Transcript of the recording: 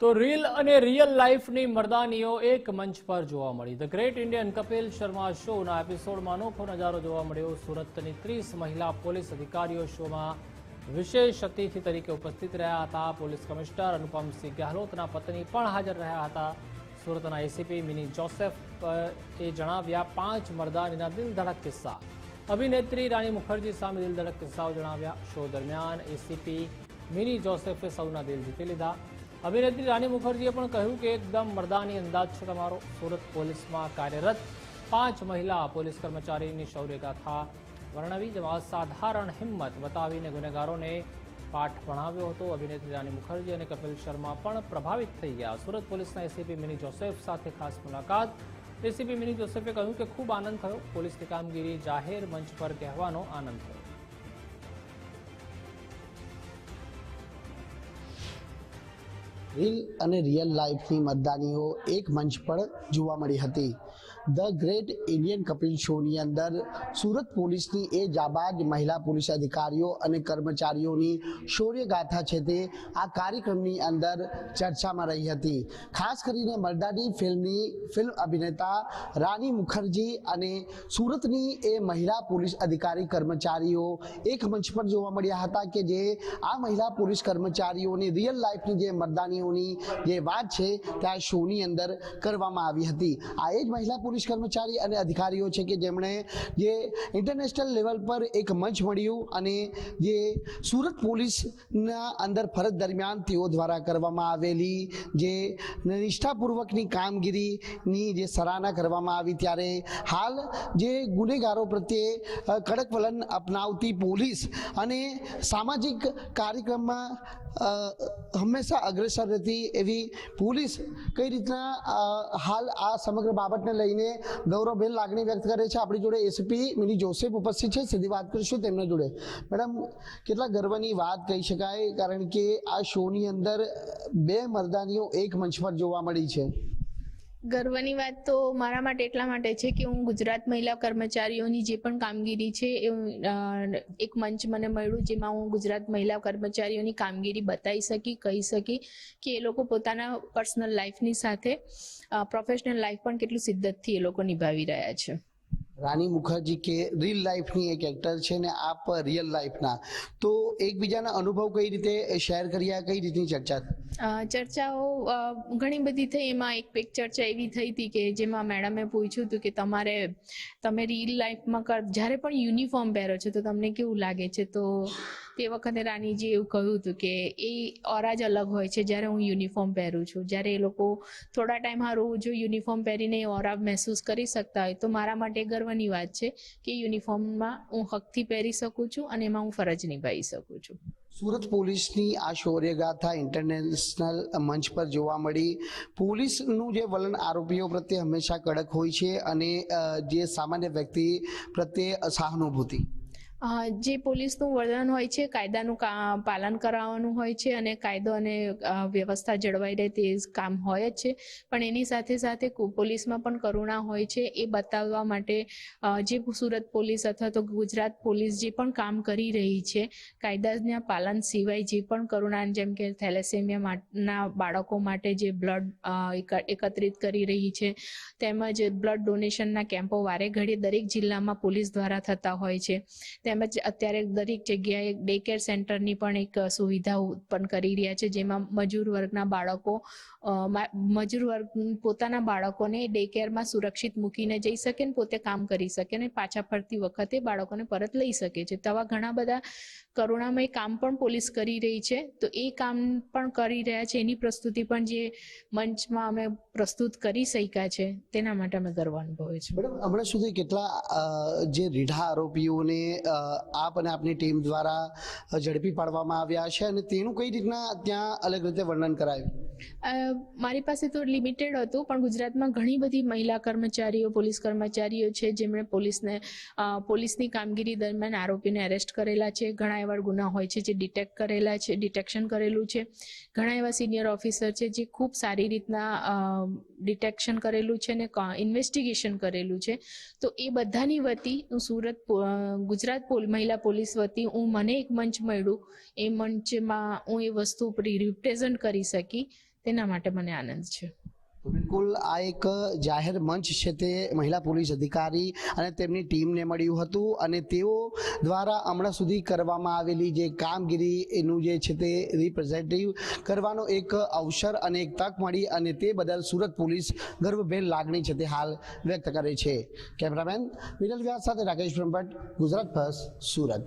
તો રીલ અને રિયલ લાઈફની મર્દાનીઓ એક મંચ પર જોવા મળી. The great Indian Kapil Sharma શોના એપિસોડમાં અનોખો નજારો જોવા મળ્યો. સુરતની ત્રીસ મહિલા પોલીસ અધિકારીઓ શોમાં વિશેષ અતિથિ તરીકે ઉપસ્થિત રહ્યા હતા. પોલીસ કમિશનર અનુપમસિંહ ગેહલોતના પત્ની પણ હાજર રહ્યા હતા. સુરતના એસીપી મિની જોસેફ એ જણાવ્યા, પાંચ મર્દાનીના દિલ ધડક કિસ્સા. અભિનેત્રી રાણી મુખર્જી સામે દિલ ધડક કિસ્સાઓ જણાવ્યા. શો દરમિયાન એસીપી મિની જોસેફે સૌના દિલ જીતી લીધા. અભિનેત્રી રાની મુખર્જીએ પણ કહ્યું કે એકદમ મર્દાની અંદાજ છે તમારો. સુરત પોલીસમાં કાર્યરત પાંચ મહિલા પોલીસ કર્મચારીની શૌર્યગાથા વર્ણવી, જેમાં અસાધારણ હિંમત બતાવીને ગુનેગારોને પાઠ ભણાવ્યો હતો. અભિનેત્રી રાણી મુખર્જી અને કપિલ શર્મા પણ પ્રભાવિત થઈ ગયા. સુરત પોલીસના એસીપી મિની જોસેફ સાથે ખાસ મુલાકાત. એસીપી મિની જોસેફે કહ્યું કે ખૂબ આનંદ થયો. પોલીસની કામગીરી જાહેર મંચ પર કહેવાનો આનંદ થયો. રીલ અને રિયલ લાઈફની મતદાનીઓ એક મંચ પર જોવા મળી હતી. ધ ગ્રેટ ઇન્ડિયન કપિલ શોની અંદર સુરત પોલીસની એ જાબાજ મહિલા પોલીસ અધિકારીઓ અને કર્મચારીઓની શૌર્યગાથા છે તે આ કાર્યક્રમની અંદર ચર્ચામાં રહી હતી. ખાસ કરીને મરદાની ફિલ્મની ફિલ્મ અભિનેતા રાની મુખર્જી અને સુરતની એ મહિલા પોલીસ અધિકારી કર્મચારીઓ એક મંચ પર જોવા મળ્યા હતા કે જે આ મહિલા પોલીસ કર્મચારીઓની રિયલ લાઈફની જે મરદાનીઓની જે વાત છે તે આ શોની અંદર કરવામાં આવી હતી. આ એ જ મહિલા પોલીસ કર્મચારી અને અધિકારીઓ છે કે જેમણે જે ઇન્ટરનેશનલ લેવલ પર એક મંચ મળ્યું અને જે સુરત પોલીસના અંદર ફરજ દરમિયાન તેઓ દ્વારા કરવામાં આવેલી જે નિષ્ઠાપૂર્વકની કામગીરીની જે સરાહના કરવામાં આવી ત્યારે હાલ જે ગુનેગારો પ્રત્યે કડક વલણ અપનાવતી પોલીસ અને સામાજિક કાર્યક્રમમાં હંમેશા અગ્રેસર રહેતી એવી પોલીસ કઈ રીતના હાલ આ સમગ્ર બાબતને લઈને ગૌરવભેર લાગણી વ્યક્ત કરે છે. આપણી જોડે એસપી મિની જોસેફ ઉપસ્થિત છે. સીધી વાત કરીશું તેમના જોડે. મેડમ, કેટલા ગર્વની વાત કહી શકાય, કારણ કે આ શોની અંદર બે મરદાનીઓ એક મંચ પર જોવા મળી છે. ગર્વની વાત તો મારા માટે એટલા માટે છે કે હું ગુજરાત મહિલા કર્મચારીઓની જે પણ કામગીરી છે એ એક મંચ મને મળ્યું જેમાં હું ગુજરાત મહિલા કર્મચારીઓની કામગીરી બતાવી શકી, કહી શકી કે એ લોકો પોતાના પર્સનલ લાઈફની સાથે પ્રોફેશનલ લાઈફ પણ કેટલું શિદ્દતથી એ લોકો નિભાવી રહ્યા છે. રાની મુખર્જી કે રીલ લાઈફની એક એક્ટર છે ને આપ રિયલ લાઈફના તો એકબીજાના અનુભવ કઈ રીતે શેર કર્યા, કઈ રીતની ચર્ચા ચર્ચાઓ ઘણી બધી થઈ. એમાં એક એક ચર્ચા એવી થઈ હતી કે જેમાં મેડમે પૂછ્યું હતું કે તમારે, તમે રીલ લાઈફમાં કર, જ્યારે પણ યુનિફોર્મ પહેરો છો તો તમને કેવું લાગે છે? તો તે વખતે રાનીજી એવું કહ્યું હતું કે એ ઓરા જ અલગ હોય છે, જ્યારે હું યુનિફોર્મ પહેરું છું. જ્યારે એ લોકો થોડા ટાઈમ હારું જો યુનિફોર્મ પહેરીને ઓરા મહેસૂસ કરી શકતા હોય, તો મારા માટે ગર્વની વાત છે કે યુનિફોર્મમાં હું હકથી પહેરી શકું છું અને એમાં હું ફરજ નિભાવી શકું છું. સુરત પોલીસની આ શૌર્યગાથા ઇન્ટરનેશનલ મંચ પર જોવા મળી. પોલીસનું જે વલણ આરોપીઓ પ્રત્યે હંમેશા કડક હોય છે અને જે સામાન્ય વ્યક્તિ પ્રત્યે સહાનુભૂતિ. જે પોલીસનું વર્ણન હોય છે, કાયદાનું પાલન કરાવવાનું હોય છે અને કાયદો અને વ્યવસ્થા જળવાઈ રહે તે કામ હોય જ છે. પણ એની સાથે સાથે પોલીસમાં પણ કરુણા હોય છે. એ બતાવવા માટે જે સુરત પોલીસ અથવા તો ગુજરાત પોલીસ જે પણ કામ કરી રહી છે, કાયદાના પાલન સિવાય જે પણ કરુણા, જેમ કે થેલેસેમિયાના બાળકો માટે જે બ્લડ એકત્રિત કરી રહી છે, તેમજ બ્લડ ડોનેશનના કેમ્પો વારે ઘડીએ દરેક જિલ્લામાં પોલીસ દ્વારા થતા હોય છે. તેમજ અત્યારે દરેક જગ્યાએ ડે કેર સેન્ટરની પણ એક સુવિધા ઉત્પન્ન કરી રહ્યા છે, જેમાં મજૂર વર્ગના બાળકો મજૂર વર્ગ, પોતાના બાળકોને ડે કેરમાં સુરક્ષિત મૂકીને જઈ શકે ને પોતે કામ કરી શકે અને પાછા ફરતી વખતે બાળકોને પરત લઈ શકે છે. તેવા ઘણા બધા કરુણામય કામ પણ પોલીસ કરી રહી છે. તો એ કામ પણ કરી રહ્યા છે. એની પ્રસ્તુતિ પણ જે મંચમાં અમે પ્રસ્તુત કરી શક્યા છે, તેના માટે અમે ગર્વ અનુભવીએ છીએ. મેડમ, હમણાં સુધી કેટલા જે રીઢા આરોપીઓને આપ અને આપની ટીમ દ્વારા ઝડપી પાડવામાં આવ્યા છે અને તેનું કઈ રીતના ત્યાં અલગ રીતે વર્ણન કરાયું? મારી પાસે તો લિમિટેડ હતું, પણ ગુજરાતમાં ઘણી બધી મહિલા કર્મચારીઓ, પોલીસ કર્મચારીઓ છે, જેમણે પોલીસને પોલીસની કામગીરી દરમિયાન આરોપીને એરેસ્ટ કરેલા છે. ઘણા એવા ગુના હોય છે જે ડિટેક્ટ કરેલા છે ડિટેક્શન કરેલું છે. ઘણા એવા સિનિયર ઓફિસર છે જે ખૂબ સારી રીતના ડિટેક્શન કરેલું છે ને ઇન્વેસ્ટિગેશન કરેલું છે. તો એ બધાની વતી હું સુરત ગુજરાત મહિલા પોલીસ વતી હું મને એક મંચ મળ્યું. એ મંચમાં હું એ વસ્તુ રિપ્રેઝન્ટ કરી શકી. તેના માટે મને આનંદ છે. બિલકુલ આ એક જાહેર મંચ છે તે મહિલા પોલીસ અધિકારી અને તેમની ટીમને મળ્યું હતું અને તેઓ દ્વારા હમણાં સુધી કરવામાં આવેલી જે કામગીરી એનું જે છે તે રિપ્રેઝેન્ટેટિવ કરવાનો એક અવસર અને એક તક મળી અને તે બદલ સુરત પોલીસ ગર્વભેર લાગણી છે તે હાલ વ્યક્ત કરે છે. કેમેરામેન વિરલ વ્યાસ સાથે રાકેશ બ્રહ્મભટ્ટ, ગુજરાત ફર્સ્ટ સુરત.